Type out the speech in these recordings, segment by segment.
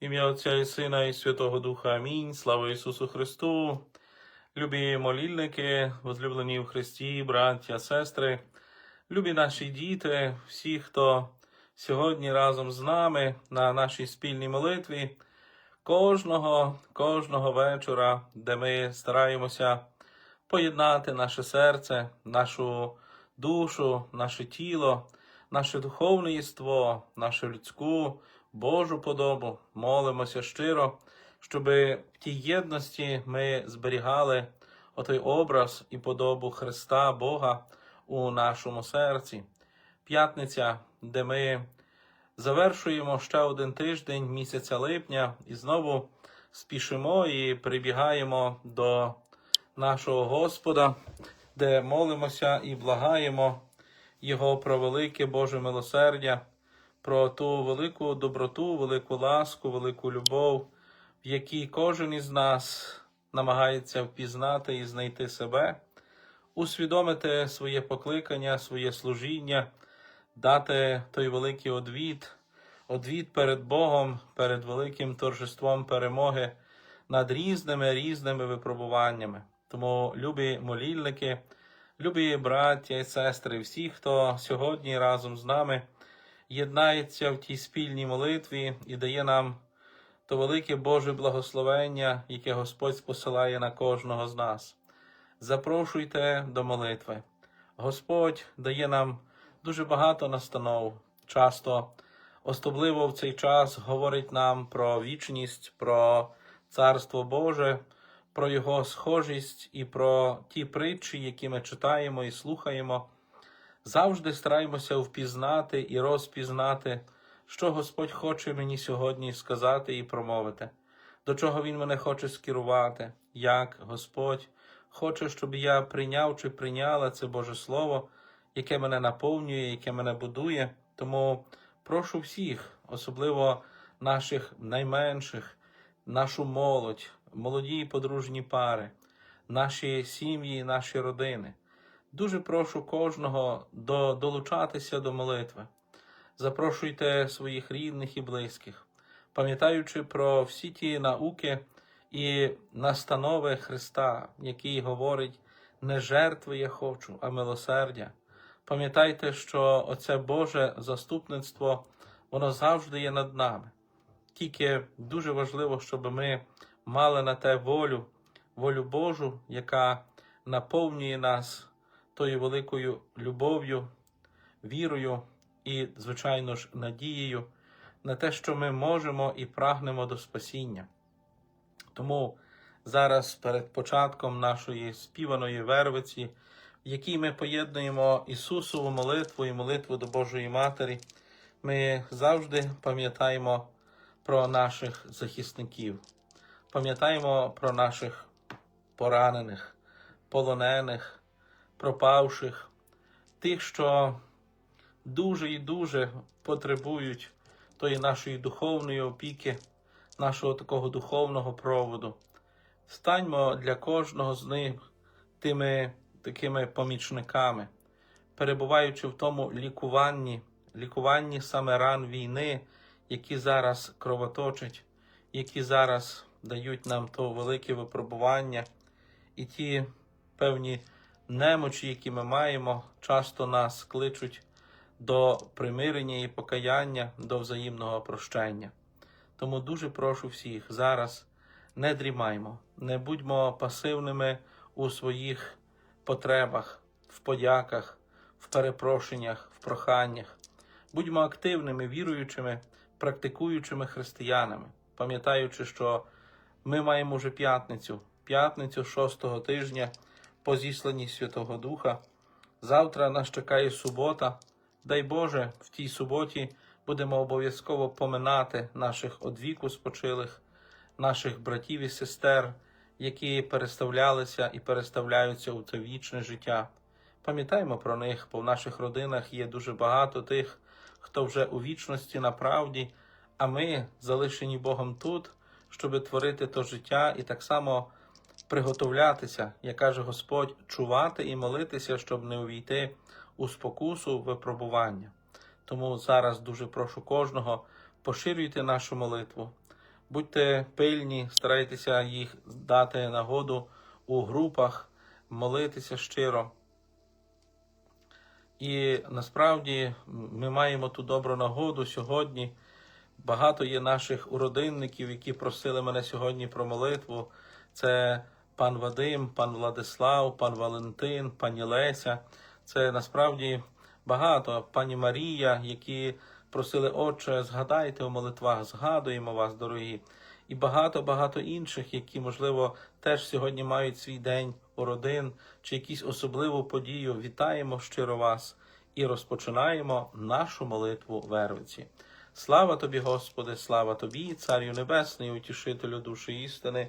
Ім'я Отця і Сина, і Святого Духа. Амінь. Слава Ісусу Христу. Любі молільники, возлюблені в Христі, браття, сестри, любі наші діти, всі, хто сьогодні разом з нами на нашій спільній молитві, кожного, кожного вечора, де ми стараємося поєднати наше серце, нашу душу, наше тіло, наше духовне єство, нашу людську, Божу подобу, молимося щиро, щоб в тій єдності ми зберігали отой образ і подобу Христа Бога у нашому серці. П'ятниця, де ми завершуємо ще один тиждень місяця липня і знову спішимо і прибігаємо до нашого Господа, де молимося і благаємо Його про велике Боже милосердя, про ту велику доброту, велику ласку, велику любов, в якій кожен із нас намагається впізнати і знайти себе, усвідомити своє покликання, своє служіння, дати той великий одвід, одвід перед Богом, перед великим торжеством перемоги над різними різними випробуваннями. Тому, любі молільники, любі браття і сестри, всі, хто сьогодні разом з нами єднається в тій спільній молитві і дає нам то велике Боже благословення, яке Господь посилає на кожного з нас. Запрошуйте до молитви. Господь дає нам дуже багато настанов, часто, особливо в цей час, говорить нам про вічність, про Царство Боже, про Його схожість і про ті притчі, які ми читаємо і слухаємо. Завжди стараємося впізнати і розпізнати, що Господь хоче мені сьогодні сказати і промовити, до чого Він мене хоче скерувати, як Господь хоче, щоб я прийняв чи прийняла це Боже Слово, яке мене наповнює, яке мене будує. Тому прошу всіх, особливо наших найменших, нашу молодь, молоді і подружні пари, наші сім'ї, наші родини. Дуже прошу кожного до, долучатися до молитви. Запрошуйте своїх рідних і близьких, пам'ятаючи про всі ті науки і настанови Христа, який говорить: не жертви я хочу, а милосердя. Пам'ятайте, що оце Боже заступництво, воно завжди є над нами. Тільки дуже важливо, щоб ми мали на те волю, волю Божу, яка наповнює нас тою великою любов'ю, вірою і, звичайно ж, надією на те, що ми можемо і прагнемо до спасіння. Тому зараз, перед початком нашої співаної вервиці, в якій ми поєднуємо Ісусову молитву і молитву до Божої Матері, ми завжди пам'ятаємо про наших захисників, пам'ятаємо про наших поранених, полонених, пропавших, тих, що дуже і дуже потребують тої нашої духовної опіки, нашого такого духовного проводу. Станьмо для кожного з них тими такими помічниками, перебуваючи в тому лікуванні, лікуванні саме ран війни, які зараз кровоточать, які зараз дають нам то велике випробування, і ті певні немочі, які ми маємо, часто нас кличуть до примирення і покаяння, до взаємного прощення. Тому дуже прошу всіх зараз не дрімаймо, не будьмо пасивними у своїх потребах, в подяках, в перепрошеннях, в проханнях. Будьмо активними, віруючими, практикуючими християнами, пам'ятаючи, що ми маємо вже п'ятницю, п'ятницю шостого тижня по зісланні Святого Духа. Завтра нас чекає субота. Дай Боже, в тій суботі будемо обов'язково поминати наших одвіку спочилих, наших братів і сестер, які переставлялися і переставляються у це вічне життя. Пам'ятаємо про них, бо в наших родинах є дуже багато тих, хто вже у вічності на правді, а ми залишені Богом тут, щоб творити то життя і так само приготовлятися, як каже Господь, чувати і молитися, щоб не увійти у спокусу випробування. Тому зараз дуже прошу кожного, поширюйте нашу молитву, Будьте пильні, старайтеся їх дати нагоду у групах, молитися щиро. І насправді ми маємо ту добру нагоду сьогодні. Багато є наших уродинників, які просили мене сьогодні про молитву. Це пан Вадим, пан Владислав, пан Валентин, пані Леся. Це насправді багато. Пані Марія, які просили, Отче, згадайте у молитвах, згадуємо вас, дорогі. І багато-багато інших, які, можливо, теж сьогодні мають свій день у родин чи якусь особливу подію. Вітаємо щиро вас і розпочинаємо нашу молитву Вервиці. Слава тобі, Господи, слава тобі, Царю Небесний, утішителю душі істини,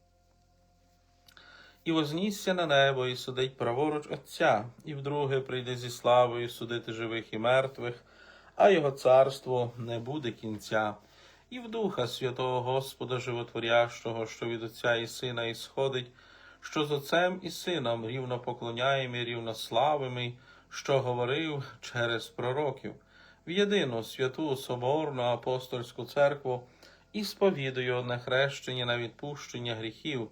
і вознісся на небо, і судить праворуч Отця, і вдруге прийде зі славою судити живих і мертвих, а його царство не буде кінця. І в Духа Святого Господа Животворящого, що від Отця і Сина ісходить, що з Отцем і Сином рівно поклоняємо і рівно славимо, що говорив через пророків, в єдину святу Соборну апостольську церкву і сповідую одне хрещення на відпущення гріхів,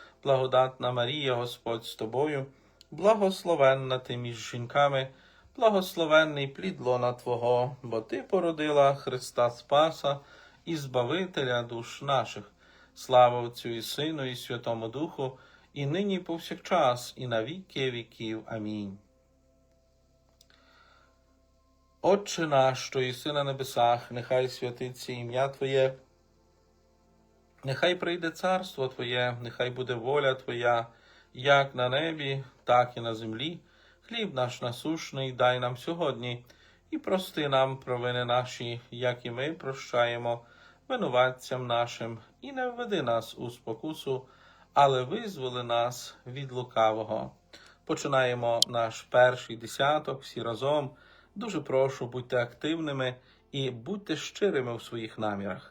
благодатна Марія, Господь з тобою благословенна ти між жінками, благословенний плід лона Твого, бо Ти породила Христа Спаса і Збавителя душ наших. Слава Отцю і Сину, і Святому Духу, і нині і повсякчас, і на віки віків. Амінь. Отче наш, що єси на небесах, нехай святиться ім'я Твоє, нехай прийде царство Твоє, нехай буде воля Твоя, як на небі, так і на землі. Хліб наш насушний дай нам сьогодні, і прости нам провини наші, як і ми прощаємо винуватцям нашим, і не введи нас у спокусу, але визволи нас від лукавого. Починаємо наш перший десяток всі разом. Дуже прошу, будьте активними і будьте щирими в своїх намірах.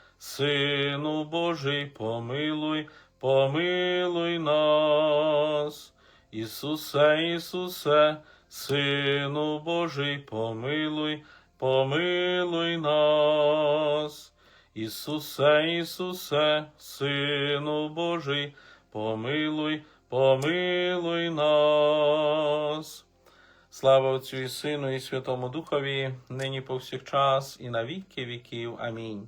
Сину Божий, помилуй, помилуй нас. Ісусе, Ісусе, Сину Божий, помилуй, помилуй нас. Ісусе, Ісусе, Сину Божий, помилуй, помилуй нас. Слава Отцю і Сину, і Святому Духові, нині повсякчас, і на віки віків. Амінь.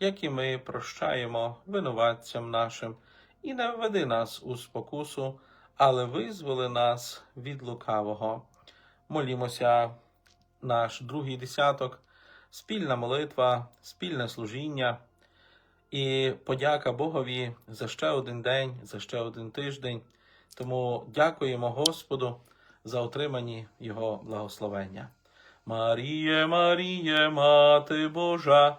як і ми прощаємо винуватцям нашим, і не введи нас у спокусу, але визволи нас від лукавого. Молімося, наш другий десяток, спільна молитва, спільне служіння і подяка Богові за ще один день, за ще один тиждень. Тому дякуємо Господу за отримані Його благословення. Маріє, Маріє, Мати Божа,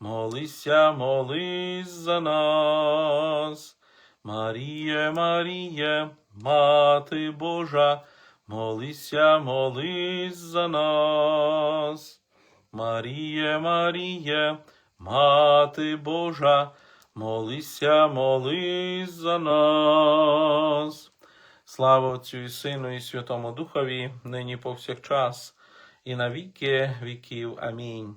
молися, молись за нас. Маріє, Маріє, Мати Божа, молися, молись за нас. Маріє, Маріє, Мати Божа, молися, молись за нас. Слава Отцю і Сину, і Святому Духові, нині повсякчас, і на віки віків. Амінь.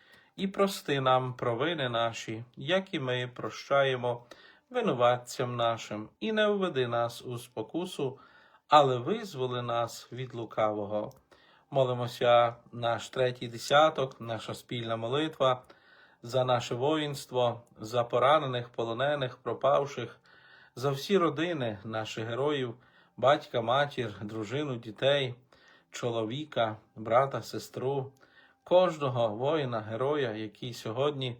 і прости нам провини наші, як і ми прощаємо винуватцям нашим, і не введи нас у спокусу, але визволи нас від лукавого. Молимося наш третій десяток, наша спільна молитва за наше воїнство, за поранених, полонених, пропавших, за всі родини наших героїв, батька, матір, дружину, дітей, чоловіка, брата, сестру, кожного воїна, героя, який сьогодні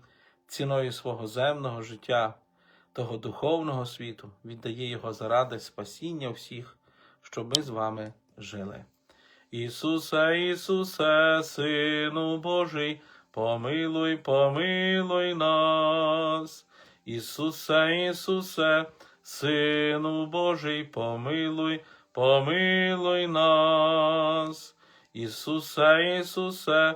ціною свого земного життя, того духовного світу, віддає його заради спасіння всіх, щоб ми з вами жили. Ісусе, Ісусе, Сину Божий, помилуй, помилуй нас. Ісусе, Ісусе, Сину Божий, помилуй, помилуй нас. Ісусе, Ісусе,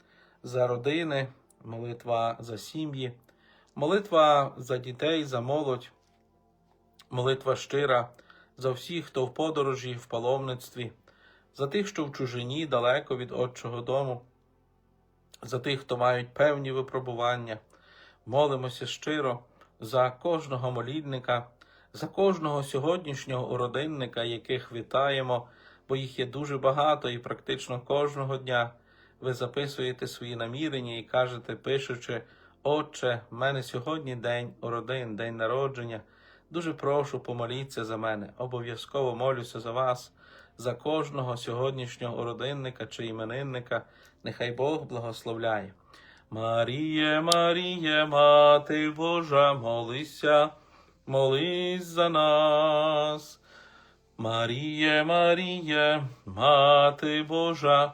за родини, молитва за сім'ї, молитва за дітей, за молодь, молитва щира за всіх, хто в подорожі, в паломництві, за тих, що в чужині далеко від Отчого дому, за тих, хто мають певні випробування. Молимося щиро за кожного молідника, за кожного сьогоднішнього уродинника, яких вітаємо, бо їх є дуже багато і практично кожного дня ви записуєте свої намірення і кажете, пишучи, Отче, в мене сьогодні день уродин, день народження. Дуже прошу, помоліться за мене. Обов'язково молюся за вас, за кожного сьогоднішнього уродинника чи іменинника. Нехай Бог благословляє. Маріє, Маріє, Мати Божа, молися, молись за нас. Маріє, Маріє, Мати Божа,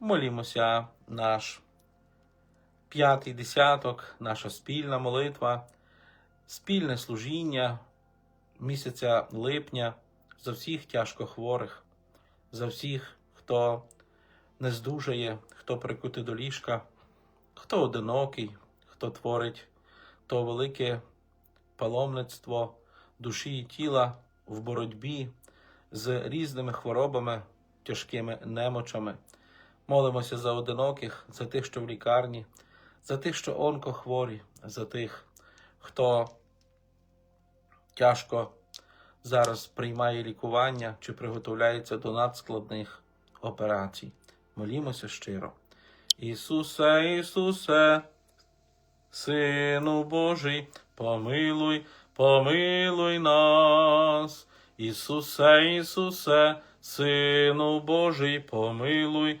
Молімося наш п'ятий десяток, наша спільна молитва, спільне служіння місяця липня за всіх тяжко хворих, за всіх, хто не здужає, хто прикутий до ліжка, хто одинокий, хто творить то велике паломництво душі і тіла в боротьбі з різними хворобами, тяжкими немочами. Молимося за одиноких, за тих, що в лікарні, за тих, що онкохворі, за тих, хто тяжко зараз приймає лікування чи приготовляється до надскладних операцій. Молімося щиро. Ісусе, Ісусе, Сину Божий, помилуй, помилуй нас. Ісусе, Ісусе, Сину Божий, помилуй,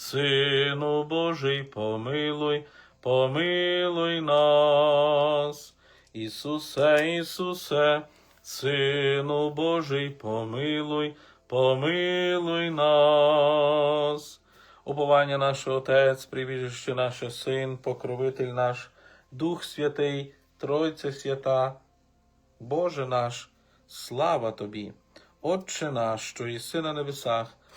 Сину Божий, помилуй, помилуй нас. Ісусе, Ісусе, Сину Божий, помилуй, помилуй нас. Уповання наш Отець, прибіжище наше Син, покровитель наш, Дух Святий, Тройця Свята, Боже наш, слава Тобі, Отче наш, що єси на небесах,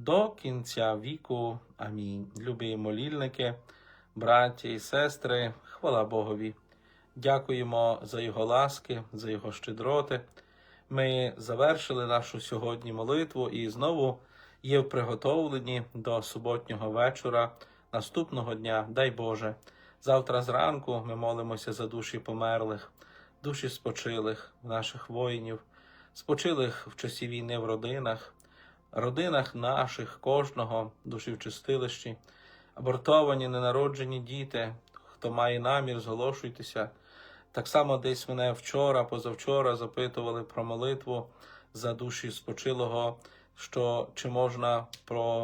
до кінця віку. Амінь. Любі молільники, браття і сестри, хвала Богові. Дякуємо за Його ласки, за Його щедроти. Ми завершили нашу сьогодні молитву і знову є в приготовленні до суботнього вечора, наступного дня, дай Боже. Завтра зранку ми молимося за душі померлих, душі спочилих наших воїнів, спочилих в часі війни в родинах, родинах наших, кожного, душі в чистилищі, абортовані, ненароджені діти, хто має намір, зголошуйтеся. Так само десь мене вчора, позавчора запитували про молитву за душі спочилого, що чи можна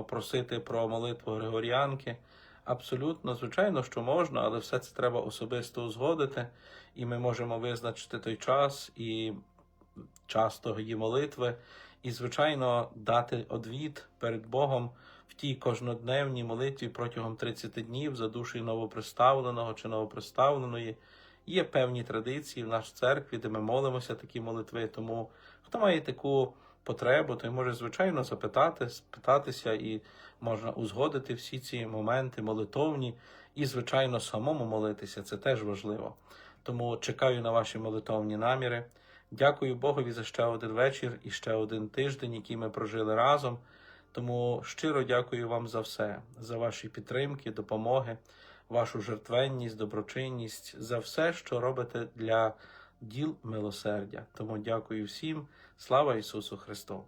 просити про молитву Григоріанки. Абсолютно, звичайно, що можна, але все це треба особисто узгодити, і ми можемо визначити той час і час тої молитви, і, звичайно, дати одвід перед Богом в тій кожнодневній молитві протягом 30 днів за душею новоприставленого чи новоприставленої. Є певні традиції в нашій церкві, де ми молимося такі молитви. Тому хто має таку потребу, той може, звичайно, запитати, спитатися, і можна узгодити всі ці моменти молитовні і, звичайно, самому молитися. Це теж важливо. Тому чекаю на ваші молитовні наміри. Дякую Богові за ще один вечір і ще один тиждень, який ми прожили разом. Тому щиро дякую вам за все, за ваші підтримки, допомоги, вашу жертвенність, доброчинність, за все, що робите для діл милосердя. Тому дякую всім. Слава Ісусу Христу!